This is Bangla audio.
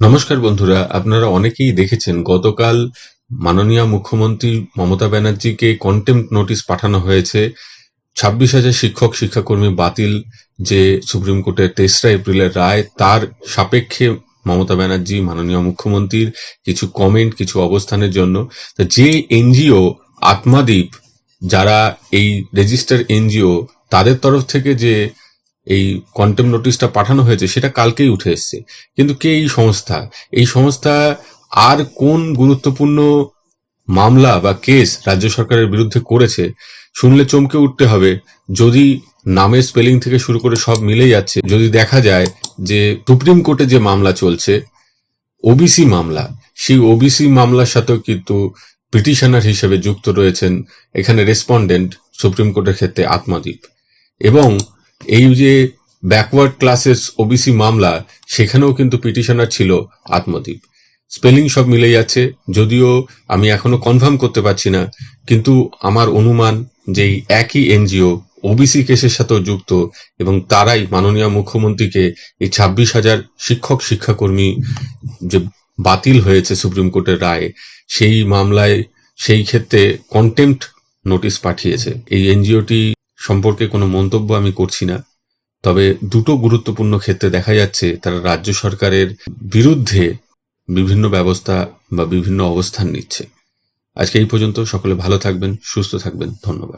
নমস্কার বন্ধুরা, আপনারা অনেকেই দেখেছেন গতকাল মাননীয় মুখ্যমন্ত্রী মমতা ব্যানার্জিকে কন্টেম্প নোটিশ পাঠানো হয়েছে। ছাব্বিশ হাজার শিক্ষক, শিক্ষাকর্মী বাতিল যে সুপ্রিম কোর্টের তেসরা এপ্রিলের রায়, তার সাপেক্ষে মমতা ব্যানার্জি, মাননীয় মুখ্যমন্ত্রীর কিছু কমেন্ট কিছু অবস্থানের জন্য। যে এনজিও আত্মাদ্বীপ যারা এই রেজিস্টার এনজিও, তাদের তরফ থেকে যে এই কন্টেম নোটিশটা পাঠানো হয়েছে, সেটা কালকেই উঠে এসছে। কিন্তু কে এই সংস্থা? এই সংস্থা আর কোন গুরুত্বপূর্ণ মামলা বা কেস রাজ্য সরকারের বিরুদ্ধে করেছে, শুনলে চমকে উঠতে হবে। যদি নামের স্পেলিং থেকে শুরু করে সব মিলে যাচ্ছে, যদি দেখা যায় যে সুপ্রিম কোর্টে যে মামলা চলছে ওবিসি মামলা, সেই ওবিসি মামলার সাথেও কিন্তু পিটিশনার হিসেবে যুক্ত রয়েছেন এখানে রেসপন্ডেন্ট সুপ্রিম কোর্টের ক্ষেত্রে আত্মদ্বীপ এবং এই যে ব্যাকওয়ার্ড ক্লাসেস ওবিসি মামলা, সেখানেও কিন্তু পিটিশনার ছিল আত্মদ্বীপ স্পেলিং সব মিলে যাচ্ছে, যদিও আমি এখনও কনফার্ম করতে পারছি না, কিন্তু আমার অনুমান যে একই এনজিও ওবিসি কেসের সাথেও যুক্ত এবং তারাই মাননীয় মুখ্যমন্ত্রীকে এই ছাব্বিশ হাজার শিক্ষক, শিক্ষাকর্মী যে বাতিল হয়েছে সুপ্রিম কোর্টের রায়, সেই মামলায় সেই ক্ষেত্রে কন্টেম্পট নোটিশ পাঠিয়েছে। এই এনজিওটি সম্পর্কে কোনো মন্তব্য আমি করছি না। তবে দুটো গুরুত্বপূর্ণ ক্ষেত্রে দেখা যাচ্ছে, তারা রাজ্য সরকারের বিরুদ্ধে বিভিন্ন ব্যবস্থা বা বিভিন্ন অবস্থান নিচ্ছে। আজকে এই পর্যন্ত সকলে ভালো থাকবেন, সুস্থ থাকবেন। ধন্যবাদ।